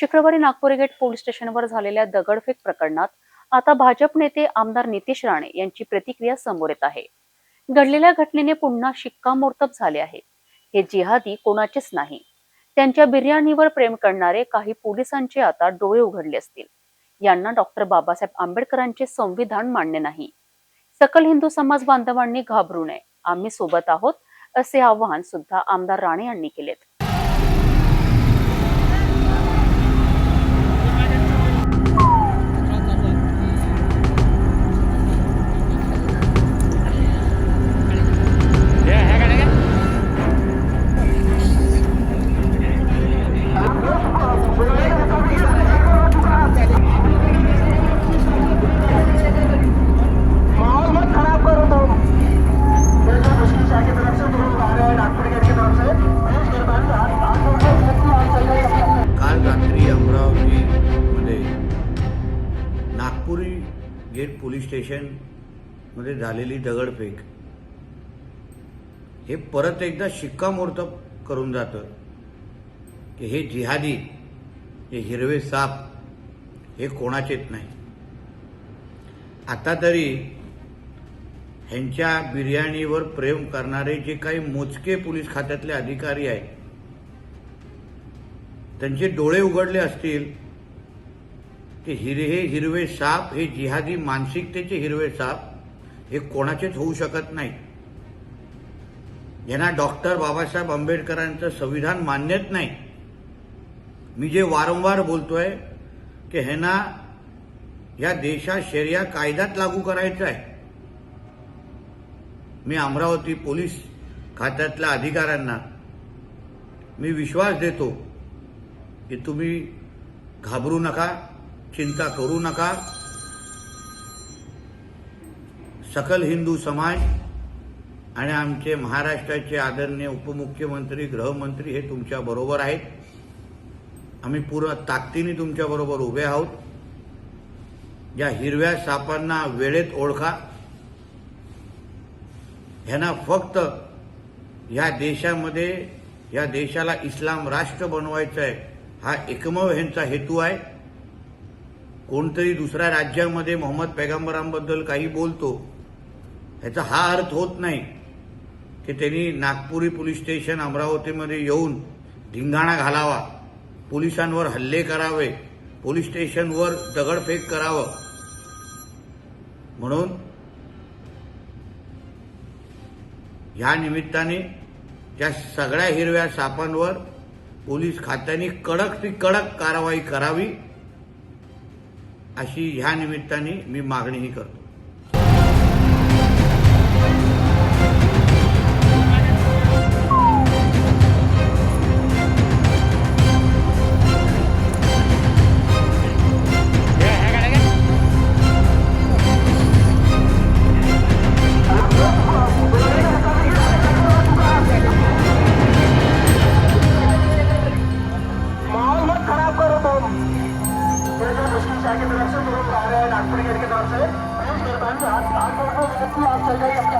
शुक्रवारी Nagpur gate police स्टेशनवर झालेल्या दगडफेक प्रकरणात आता भाजप नेते आमदार नितेश राणे यांची प्रतिक्रिया समोर येत आहे. घडलेल्या घटनेने पुन्हा शिक्कामोर्तब झाले आहे. हे जिहादी कोणाचेच नाही. त्यांच्या बिर्याणीवर प्रेम करणारे काही पोलिसांचे आता डोळे उघडले असतील. यांना डॉक्टर बाबासाहेब आंबेडकरांचे संविधान मान्य नाही. सकल हिंदू समाज बांधवांनी घाबरू नये. आम्ही सोबत आहोत असे आवाहन सुद्धा आमदार राणे यांनी केलेत. गेट पोलीस स्टेशनमध्ये झालेली दगडफेक. हे परत एकदा शिक्कामोर्तब करून जातं की हे जिहादी हे हिरवे साप हे कोणाचेच नाही. आता तरी ह्यांच्या बिर्याणीवर प्रेम करणारे जे काही मोजके पोलीस खात्यातले अधिकारी आहेत त्यांचे डोळे उघडले असतील की हिरे हे हिरवे साप हे जिहादी मानसिकतेचे हिरवे साप हे कोणाचेच होऊ शकत नाही. यांना डॉक्टर बाबासाहेब आंबेडकरांचं संविधान मान्यच नाही. मी जे वारंवार बोलतोय की ह्यांना या देशात शर्या कायद्यात लागू करायचा आहे मी अमरावती पोलीस खात्यातल्या अधिकाऱ्यांना मी विश्वास देतो की तुम्ही घाबरू नका. चिंता करू नका. सकल हिंदू समाज आणि आमचे महाराष्ट्राचे आदरणीय उपमुख्यमंत्री गृहमंत्री हे तुमच्या बरोबर आहेत. आम्ही पूर्ण ताकदीने तुमच्या बरोबर उभे आहोत. या हिरव्या सापांना वेळेत ओळखा. ह्यांना फक्त ह्या देशामध्ये या देशाला इस्लाम राष्ट्र बनवायचं आहे हा एकमेव ह्यांचा हेतू आहे. कोणतरी दुसऱ्या राज्यामध्ये मोहम्मद पैगंबरांबद्दल काही बोलतो ह्याचा हा अर्थ होत नाही की त्यांनी नागपुरी पोलीस स्टेशन अमरावतीमध्ये येऊन धिंगाणा घालावा पोलिसांवर हल्ले करावे पोलीस स्टेशनवर दगडफेक करावं. म्हणून या निमित्ताने त्या सगळ्या हिरव्या सापांवर पोलीस खात्याने कडक ती कडक कारवाई करावी. अशी ह्या निमित्ताने मी मागणीही करतो. जैसे मुश्किल शाह की तरफ से तुम आ नागपुर की तरफ से प्लीज मेहरबानी हाथ हाथ जोड़